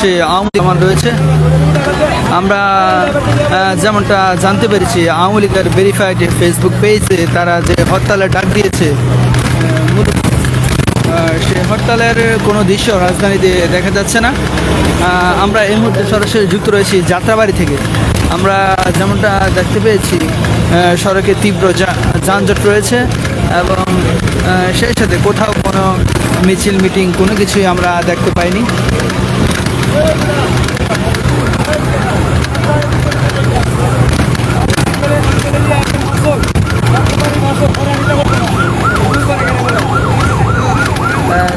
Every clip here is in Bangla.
সে আওয়ামী লীগ রয়েছে। আমরা যেমনটা জানতে পেরেছি, আওয়ামী লীগের ভেরিফাইড ফেসবুক পেজে তারা যে হরতালের ডাক দিয়েছে সে হরতালের কোনো দৃশ্য রাজধানীতে দেখা যাচ্ছে না। আমরা এই মুহূর্তে সরাসরি যুক্ত রয়েছি যাত্রাবাড়ি থেকে। আমরা যেমনটা দেখতে পেয়েছি সড়কে তীব্র যানজট রয়েছে এবং সেই সাথে কোথাও কোনো মিছিল, মিটিং কোনো কিছুই আমরা দেখতে পাইনি।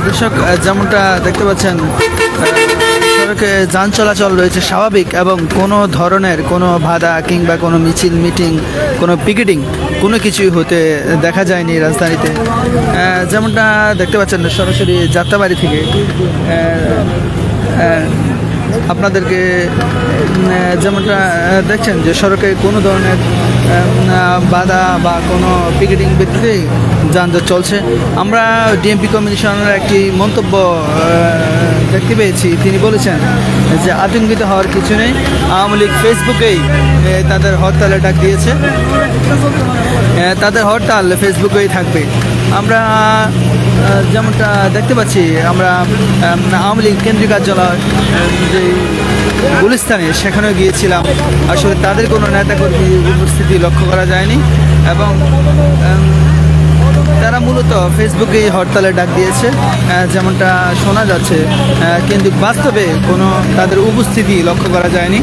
দর্শক যেমনটা দেখতে পাচ্ছেন সড়কে যান চলাচল রয়েছে স্বাভাবিক এবং কোনো ধরনের কোনো বাধা কিংবা কোনো মিছিল, মিটিং, কোনো পিকেটিং কোনো কিছুই হতে দেখা যায়নি রাজধানীতে। যেমনটা দেখতে পাচ্ছেন, সরাসরি যাত্রাবাড়ি থেকে আপনাদেরকে যেমনটা দেখছেন যে সড়কে কোনো ধরনের বাধা বা কোনো পিকেটিং ব্যক্তিতে যানজট চলছে। আমরা ডিএমপি কমিশনের একটি মন্তব্য দেখতে পেয়েছি। তিনি বলেছেন যে আতঙ্কিত হওয়ার কিছু নেই। আওয়ামী লীগ ফেসবুকেই তাদের হরতালে ডাক দিয়েছে। তাদের হরতাল ফেসবুকেই থাকবে। আমরা যেমনটা দেখতে পাচ্ছি, আমরা আওয়ামী লীগ কেন্দ্রীয় কার্যালয় যে গুলিস্তানে, সেখানেও গিয়েছিলাম। আসলে তাদের কোনো নেতাকর্মী উপস্থিতি লক্ষ্য করা যায়নি এবং তারা মূলত ফেসবুকে হরতালে ডাক দিয়েছে। যেমনটা শোনা যাচ্ছে কিন্তু বাস্তবে কোনো তাদের উপস্থিতি লক্ষ্য করা যায়নি।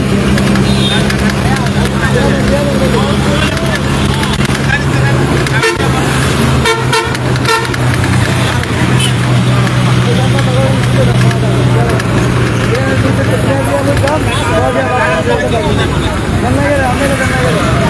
అన్నగారు అన్నగారు అన్నగారు